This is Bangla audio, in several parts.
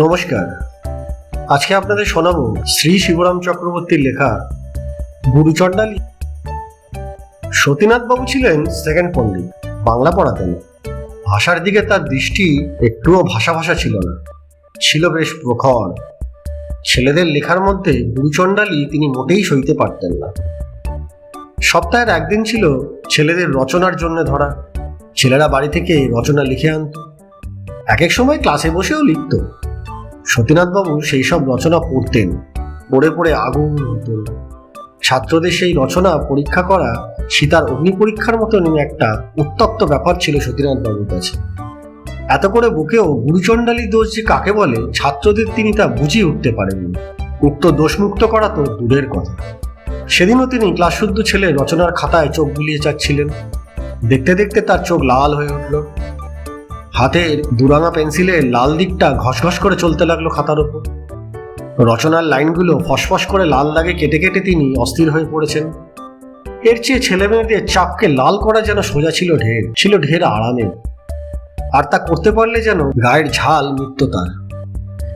নমস্কার। আজকে আপনাদের শোনাবো শ্রী শিবরাম চক্রবর্তীর লেখা গুরুচণ্ডালী। সতীনাথ বাবু ছিলেন সেকেন্ড পণ্ডিত, বাংলা পড়াতেন। ভাষার দিকে তার দৃষ্টি একটুও ভাষা ভাষা ছিল না, ছিল বেশ প্রখর। ছেলেদের লেখার মধ্যে গুরুচণ্ডালী তিনি মোটেই সইতে পারতেন না। সপ্তাহের একদিন ছিল ছেলেদের রচনার জন্য ধরা। ছেলেরা বাড়ি থেকে রচনা লিখে আনত। এক এক সময় ক্লাসে বসেও লিখত। সতীনাথবাবু সেই সব রচনা পড়তেন। পড়ে পড়ে আগুন হতেন ছাত্রদের সেই রচনা পরীক্ষা করা সীতার অগ্নি পরীক্ষার মতনই একটা উত্তপ্ত ব্যাপার ছিল সতীনাথবাবুর কাছে। এত করে বুকেও গুরুচণ্ডালী দোষ যে কাকে বলে, ছাত্রদের তিনি তা বুঝিয়ে উঠতে পারেননি। উক্ত দোষমুক্ত করা তো দূরের কথা। সেদিনও তিনি ক্লাস শুদ্ধ ছেলে রচনার খাতায় চোখ বুলিয়ে যাচ্ছিলেন দেখতে দেখতে তার চোখ লাল হয়ে উঠল। হাতের দুরাঙা পেন্সিলের লাল দিকটা ঘসঘস করে চলতে লাগল খাতার ওপর রচনার লাইনগুলো ফসফস করে লাল দাগে কেটে কেটে তিনি অস্থির হয়ে পড়েছেন। এর চেয়ে ছেলে মেয়েদের চাপকে লাল করা যেন সোজা ছিল ঢের ছিল ঢের আরামে আর তা করতে পারলে যেন গায়ের ঝাল মিটত তার।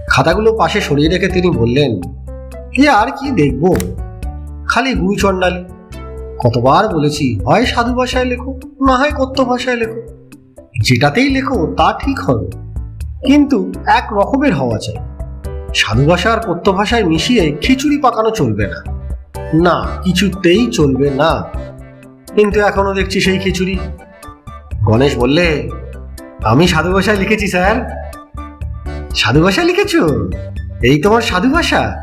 খাতাগুলো পাশে সরিয়ে রেখে তিনি বললেন, এ আর কি দেখব? খালি গুরুচণ্ডালি। কতবার বলেছি, হয় সাধু ভাষায় লেখো, না হয় কথ্য ভাষায় লেখো। যেটাতেই লেখো, তা ঠিক হবে। কিন্তু এক রকমের হওয়া চাই। সাধু ভাষা আর কথ্য ভাষায় মিশিয়ে খিচুড়ি পাকানো চলবে না। না, কিছুতেই চলবে না। কিন্তু এখনও দেখছি সেই খিচুড়ি। গণেশ বললে, আমি সাধু ভাষায় লিখেছি, স্যার। সাধু ভাষায় লিখেছ? এই তোমার সাধু ভাষা?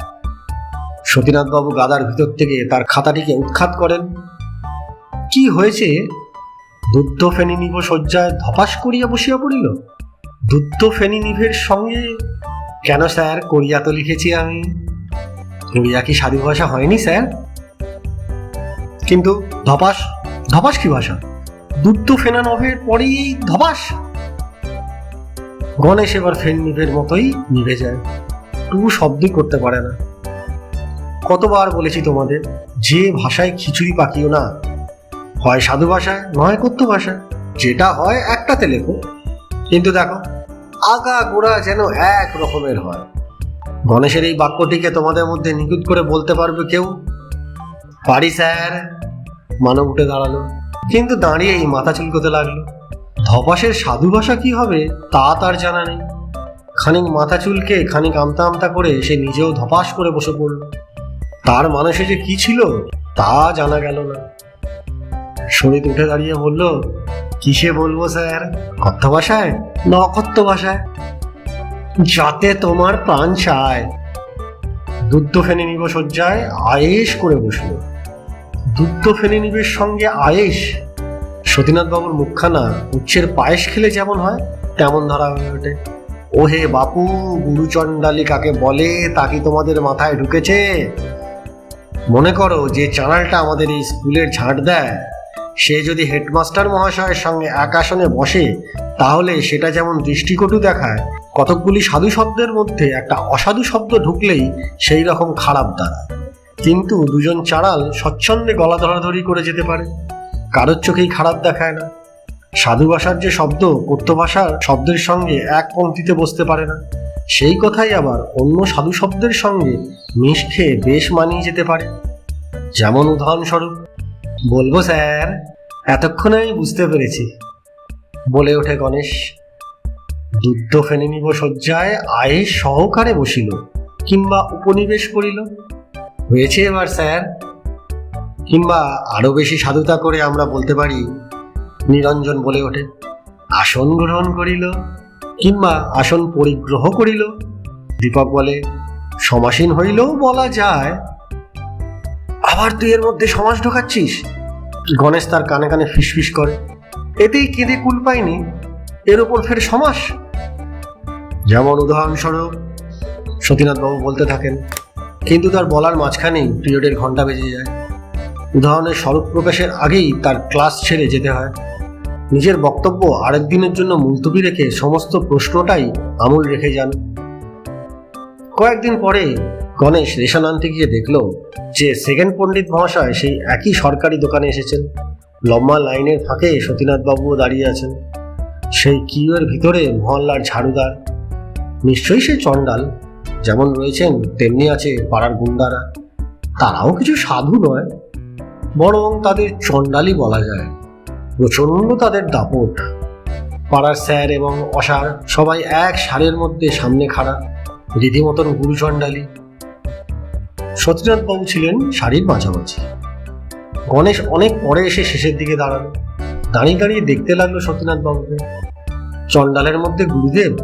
সতীনাথবাবু গাদার ভিতর থেকে তার খাতাটিকে উৎখাত করেন। কি হয়েছে? দুদ্ধ ফেনী নিব শয্যায় ধপাস করিয়া বসিয়া পড়িল। দুদ্ধ ফেনী নিভের সঙ্গে কেন স্যার করিয়া তো লিখেছি আমি? করিয়া কি সাধু ভাষা হয়নি স্যার? কিন্তু ধপাস ধপাস কি ভাষা? দুদ্ধ ফেনা নভের পরেই এই ধপাস। গণেশ এবার ফেন নিভের মতোই নিভে যায়। টু শব্দই করতে পারে না। কতবার বলেছি তোমাদের, যে ভাষায় খিচুড়ি পাকিও না হয় সাধু ভাষায়, নয় কথ্য ভাষায়। যেটা হয় একটাতে লেখো। কিন্তু দেখো, আগা গোড়া যেন এক রকমের হয়। গণেশের এই বাক্যটিকে তোমাদের মধ্যে নিখুঁত করে বলতে পারবে কেউ? পারি স্যার, মানব উঠে দাঁড়াল। কিন্তু দাঁড়িয়ে এই মাথা চুলকোতে লাগল। ধপাসের সাধু ভাষা কি হবে, তা তার জানা নেই। খানিক মাথা চুলকে, খানিক আমতা আমতা করে সে নিজেও ধপাস করে বসে পড়ল। তার মানুষে যে কি ছিল, তা জানা গেল না। শরীর উঠে দাঁড়িয়ে বলল, কিসে বলব স্যার? কথ্য ভাষায়? না অকথ্য ভাষায়? যাতে তোমার প্রাণ চায়। দুধ ফেনে নিব শয্যায় আয়েস করে বসল। দুধ ফেনে নিবের সঙ্গে আয়েস সতীনাথ বাবুর মুখখানা উচ্ছের পায়েস খেলে যেমন হয়, তেমন ধরা হয়ে ওঠে। ওহে বাপু, গুরুচণ্ডালী কাকে বলে তা কি তোমাদের মাথায় ঢুকেছে? মনে করো যে চানালটা আমাদের এই স্কুলের ঝাঁট দেয় সে যদি হেডমাস্টার মহাশয়ের সঙ্গে এক আসনে বসে, তাহলে সেটা যেমন দৃষ্টিকটু দেখায়, কতকগুলি সাধু শব্দের মধ্যে একটা অসাধু শব্দ ঢুকলেই সেই রকম খারাপ দাঁড়ায় কিন্তু দুজন চাড়াল স্বচ্ছন্দে গলা ধরাধরি করে যেতে পারে। কারোর চোখেই খারাপ দেখায় না। সাধু ভাষার যে শব্দ কথ্য ভাষার শব্দের সঙ্গে এক পঙ্ক্তিতে বসতে পারে না। সেই কথাই আবার অন্য সাধু শব্দের সঙ্গে মিশ খেয়ে বেশ মানিয়ে যেতে পারে। যেমন উদাহরণস্বরূপ বলব স্যার, এতক্ষণে আমি বুঝতে পেরেছি। বলে ওঠে গণেশ। দুধ ফেনে নিব শয্যায়, আয়ে সহকারে বসিল, কিংবা উপনিবেশ করিল। হয়েছে এবার, স্যার। কিংবা আরও বেশি সাধুতা করে আমরা বলতে পারি, নিরঞ্জন বলে ওঠে। আসন গ্রহণ করিল, কিংবা আসন পরিগ্রহ করিল। দীপক বলে, সমাসীন হইলেও বলা যায় আবার তুই এর মধ্যে সমাস ঢোকাচ্ছিস? গণেশ তার কানে কানে ফিসফিস করে। এতেই কেঁদে কুল পায়নি। এর ওপর ফের সমাস। যেমন উদাহরণস্বরূপ সতীনাথবাবু বলতে থাকেন কিন্তু তার বলার মাঝখানেই পিরিয়ডের ঘণ্টা বেজে যায়। উদাহরণের স্বরূপ প্রকাশের আগেই তার ক্লাস ছেড়ে যেতে হয়। নিজের বক্তব্য আরেক দিনের জন্য মুলতবি রেখে সমস্ত প্রশ্নটাই আমূল রেখে যান। কয়েকদিন পরে গণেশ রেশন আনতে গিয়ে দেখল যে সেকেন্ড পণ্ডিত মহাশয় সেই একই সরকারি দোকানে এসেছেন। লম্বা লাইনের ফাঁকে সতীনাথ বাবুও দাঁড়িয়ে আছেন। সেই কিউয়ের ভিতরে মহল্লার ঝাড়ুদার। নিশ্চয়ই সে চণ্ডাল। যেমন রয়েছেন, তেমনি আছে পাড়ার গুন্ডারা। তারাও কিছু সাধু নয়। বরং তাদের চণ্ডালই বলা যায়। প্রচণ্ড তাদের দাপট। পাড়ার স্যার এবং অসার সবাই এক সারের মধ্যে সামনে খাড়া। রীতিমতন গুরু চণ্ডালি। সত্যনাথ বাবু ছিলেন শাড়ির মাঝামাঝি। গণেশ অনেক পরে এসে শেষের দিকে দাঁড়াল। দাঁড়িয়ে দাঁড়িয়ে দেখতে লাগল সত্যনাথ বাবুকে। চণ্ডালের মধ্যে গুরুদেব,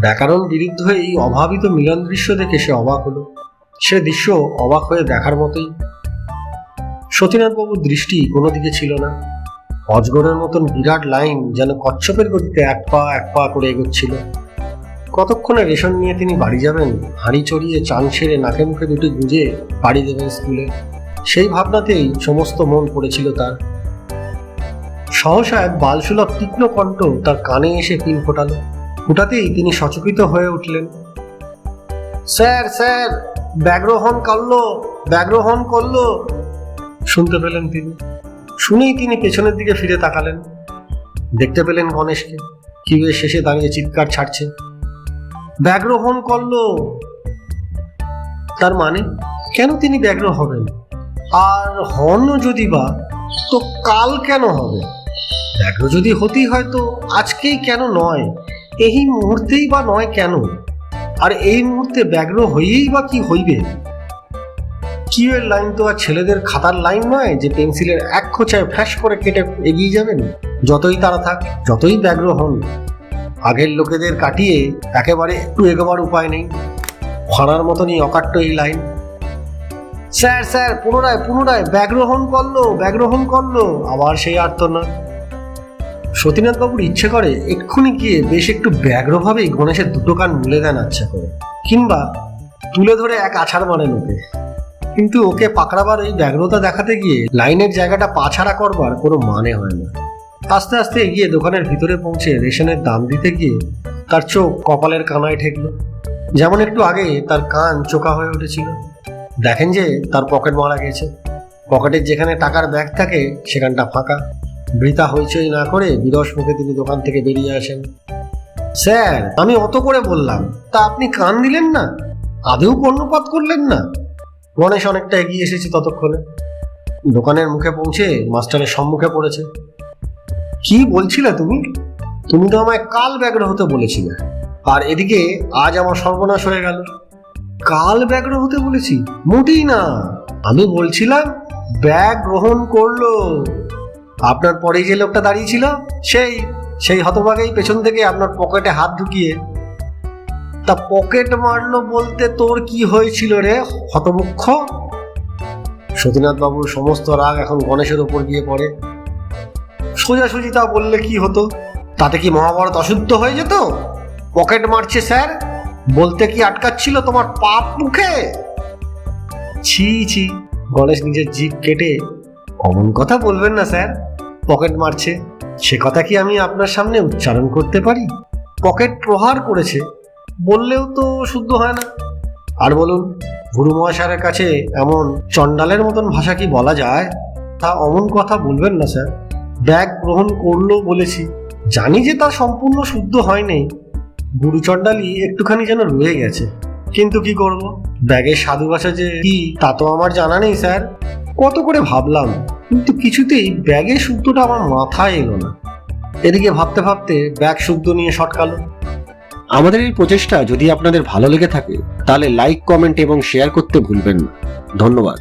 ব্যাকরণ বিরুদ্ধ হয়ে এই অভাবিত মিলন দৃশ্য দেখে সে অবাক হলো। সে দৃশ্য অবাক হয়ে দেখার মতোই। সতীনাথ বাবুর দৃষ্টি কোনো দিকে ছিল না। অজগরের মতন বিরাট লাইন যেন কচ্ছপের গতিতে এক পা এক পা করে এগোচ্ছিল। কতক্ষণে রেশন নিয়ে তিনি বাড়ি যাবেন? হাঁড়ি চড়িয়ে চান সেরে নাকে মুখে দুটি গুঁজে বাড়ি দেবেন স্কুলে। সেই ভাবনাতেই সমস্ত মন পড়েছিল তার। সহসা এক বালসুলভ তীক্ষ্ণ কণ্ঠ তার কানে এসে পিন ফোটালো। ফোটাতেই তিনি সচকিত হয়ে উঠলেন। স্যার স্যার ব্যাগ্রহণ করল ব্যাগ্রহণ করল। শুনতে পেলেন তিনি। শুনেই তিনি পেছনের দিকে ফিরে তাকালেন। দেখতে পেলেন গণেশকে। কিউয়ের শেষে দাঁড়িয়ে চিৎকার ছাড়ছে। ব্যাগ্রহণ করল। তার মানে কেন তিনি ব্যগ্র হবেন? আর হন যদি বা, তো কাল কেন হবে? ব্যগ্র যদি হতেই হয় তো আজকেই কেন নয়? এই মুহূর্তেই বা নয় কেন? আর এই মুহূর্তে ব্যগ্র হইয়েই বা কি হইবে? কিউয়ের লাইন তো আর ছেলেদের খাতার লাইন নয় যে পেন্সিলের এক খোঁচায় ফ্যাস করে কেটে এগিয়ে যাবেন? যতই তারা থাক, যতই ব্যগ্র হন আগের লোকেদের কাটিয়ে একেবারে একটু এগোবার উপায় নেই। ফাঁড়ার মতনই অকাট্য এই লাইন। স্যার স্যার, পুনরায় পুনরায় ব্যাগ্রহণ করল ব্যাগ্রহণ করল। আবার সেই আর্তনা সতীনাথ বাবুর ইচ্ছে করে এক্ষুনি গিয়ে বেশ একটু ব্যগ্রভাবেই গণেশের দুটো কান মুলে দেন আচ্ছা করে। কিংবা তুলে ধরে এক আছাড় মারেন ওকে। কিন্তু ওকে পাকড়াবার এই ব্যগ্রতা দেখাতে গিয়ে লাইনের জায়গাটা পাছাড়া করবার কোনো মানে হয় না। আস্তে আস্তে এগিয়ে দোকানের ভিতরে পৌঁছে রেশনের দাম দিতে গিয়ে তার চোখ কপালের কানায় ঠেকলো। যেমন একটু আগে তার কান চোকা হয়ে উঠেছিল। দেখেন যে তার পকেট মারা গেছে। পকেটের যেখানে টাকার ব্যাগ থাকে, সেখানটা ফাঁকা। বৃথা হইচই না করে বিরস মুখে তিনি দোকান থেকে বেরিয়ে আসেন। স্যার, আমি অত করে বললাম, তা আপনি কান দিলেন না? আদেও কর্ণপাত করলেন না? গণেশ অনেকটা এগিয়ে এসেছে ততক্ষণে। দোকানের মুখে পৌঁছে মাস্টারের সম্মুখে পড়েছে। কি বলছিলে তুমি? তুমি তো আমায় কাল ব্যাগ্র হতে বলেছিলে। আর এদিকে আজ আমার সর্বনাশ হয়ে গেল। কাল ব্যাগ্র হতে বলেছি? মোটেই না। আমি বলছিলাম, ব্যাগ গ্রহণ করল। আপনার পরেই যে লোকটা দাঁড়িয়ে ছিল সেই সেই হতভাগেই পেছন থেকে আপনার পকেটে হাত ঢুকিয়ে, তা পকেট মারলো বলতে তোর কি হয়েছিল রে হতমুখ্য সতীনাথ বাবুর সমস্ত রাগ এখন গণেশের ওপর গিয়ে পড়ে। সোজাসুজি তা বললে কি হতো? তাতে কি মহাভারত অশুদ্ধ হয়ে যেত? পকেট মারছে স্যার, বলতে কি আটকাচ্ছিল তোমার পাপ মুখে? ছি ছি, গণেশ নিজের জিভ কেটে অমন কথা বলবেন না স্যার, পকেট মারছে। সে কথা কি আমি আপনার সামনে উচ্চারণ করতে পারি? পকেট প্রহার করেছে, বললেও তো শুদ্ধ হয় না। আর বলুন, গুরু মহাশয়ের কাছে এমন চণ্ডালের মতন ভাষা কি বলা যায়? তা অমন কথা বলবেন না, স্যার। ব্যাগ গ্রহণ করল বলেছি। জানি যে তা সম্পূর্ণ শুদ্ধ হয়নি। গুরু চণ্ডালি একটুখানি যেন রয়ে গেছে। কিন্তু কি করব? ব্যাগের সাধু ভাষা যে কি, তা তো আমার জানা নেই, স্যার। কত করে ভাবলাম, কিন্তু কিছুতেই ব্যাগের শুদ্ধটা আমার মাথায় এলো না। এদিকে ভাবতে ভাবতে ব্যাগ শুদ্ধ নিয়ে শটকালো আমাদের এই প্রচেষ্টা যদি আপনাদের ভালো লেগে থাকে, তাহলে লাইক কমেন্ট এবং শেয়ার করতে ভুলবেন না। ধন্যবাদ।